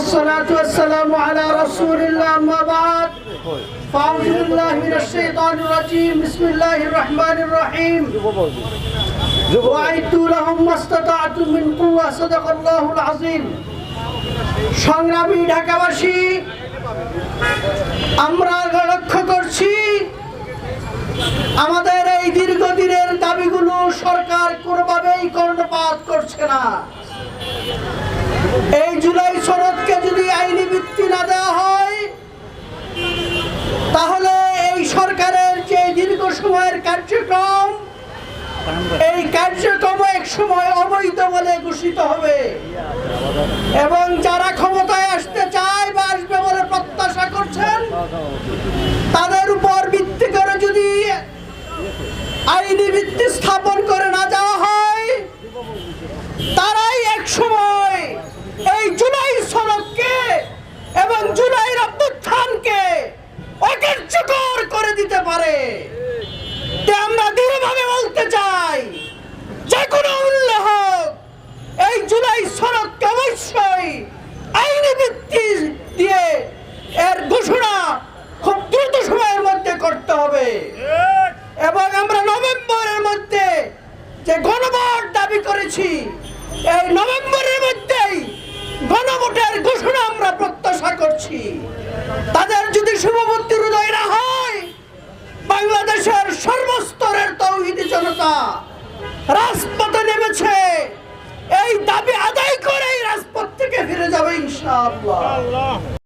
والصلاة والسلام على رسول الله أما بعد فأعوذ بالله من الشيطان الرجيم بسم الله الرحمن الرحيم وأعدوا لهم ما استطعتم من قوة صدق الله العظيم সংগ্রামী ঢাকাবাসী আমরা লক্ষ্য করছি আমাদের এই দীর্ঘদিনের দাবিগুলো সরকার কোনোভাবেই কর্ণপাত করছে না এই জুলাই শরৎকে সময়ের কার্যক্রম, এই কার্যক্রম এক সময় অবৈধ বলে ঘোষিত হবে। এবং যারা ক্ষমতায় আসতে চায় বা আসবে বলে প্রত্যাশা করছেন, তাদের উপর ভিত্তি করে যদি আইনি ভিত্তি স্থাপন করে না যাওয়া হয় তারাই এক সময় এই জুলাই সড়ককে এবং জুলাইয়ের অভ্যুত্থানকে অকার্যকর করে দিতে পারে তে আমরা দৃঢ়ভাবে বলতে চাই যে কোনো মূল্য হোক এই জুলাই সড়ককে অবশ্যই আইনি ভিত্তি দিয়ে এর ঘোষণা খুব দ্রুত সময়ের মধ্যে করতে হবে এবং আমরা নভেম্বরের মধ্যে যে গণভোট দাবি করেছি এই নভেম্বরের মধ্যেই গণভোটের ঘোষণা আমরা প্রত্যাশা করছি। তাদের যদি শুভবুদ্ধি হৃদয় না হয়, বাংলাদেশের সর্বস্তরের তৌহিদি জনতা রাজপথে নেমেছে। এই দাবি আদায় করেই রাজপথ থেকে ফিরে যাবে ইনশাআল্লাহ।